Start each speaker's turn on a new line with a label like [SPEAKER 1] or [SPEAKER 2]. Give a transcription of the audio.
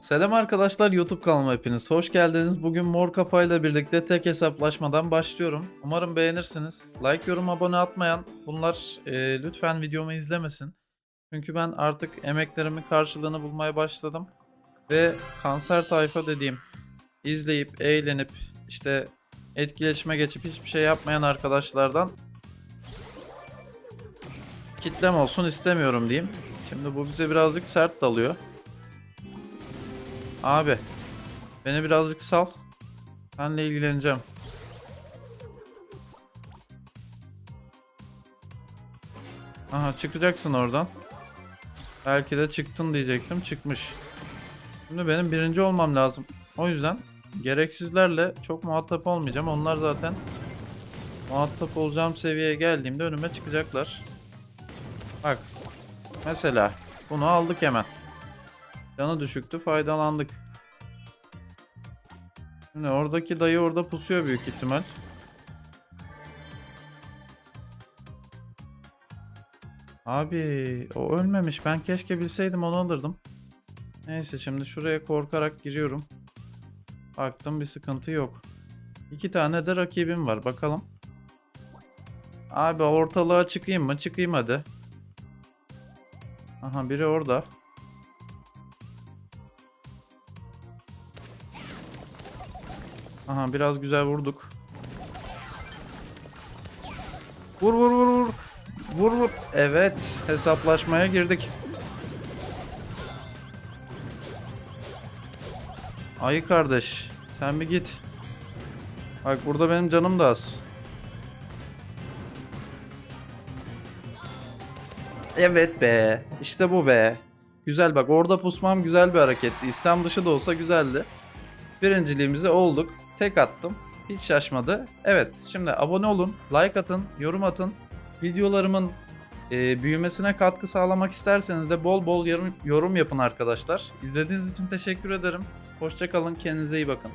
[SPEAKER 1] Selam arkadaşlar YouTube kanalıma hepiniz hoş geldiniz. Bugün mor kafayla birlikte tek hesaplaşmadan başlıyorum. Umarım beğenirsiniz. Like, yorum, abone atmayan bunlar e, lütfen videomu izlemesin. Çünkü ben artık emeklerimin karşılığını bulmaya başladım. Ve kanser tayfa dediğim izleyip eğlenip işte etkileşime geçip hiçbir şey yapmayan arkadaşlardan kitlem olsun istemiyorum diyeyim. Şimdi bu bize birazcık sert dalıyor. Abi beni birazcık sal. Senle ilgileneceğim. Aha çıkacaksın oradan. Belki de çıktın diyecektim. Çıkmış. Şimdi benim birinci olmam lazım. O yüzden gereksizlerle çok muhatap olmayacağım. Onlar zaten muhatap olacağım seviyeye geldiğimde önüme çıkacaklar. Bak. Mesela bunu aldık hemen. Canı düşüktü faydalandık. Şimdi oradaki dayı orada pusuyor büyük ihtimal. Abi o ölmemiş. Ben keşke bilseydim onu alırdım. Neyse şimdi şuraya korkarak giriyorum. Baktım bir sıkıntı yok. İki tane de rakibim var. Bakalım. Abi ortalığa çıkayım mı? Çıkayım hadi. Aha biri orada. Aha biraz güzel vurduk. Vur vur vur vur. Vur vur. Evet hesaplaşmaya girdik. Ayı kardeş sen bir git. Bak burada benim canım da az. Evet be. İşte bu be. Güzel bak orada pusmam güzel bir hareketti. İstem dışı da olsa güzeldi. Birinciliğimizi olduk. Tek attım. Hiç şaşmadı. Evet şimdi abone olun, like atın, yorum atın. Videolarımın e, büyümesine katkı sağlamak isterseniz de bol bol yorum, yorum yapın arkadaşlar. İzlediğiniz için teşekkür ederim. Hoşçakalın, kendinize iyi bakın.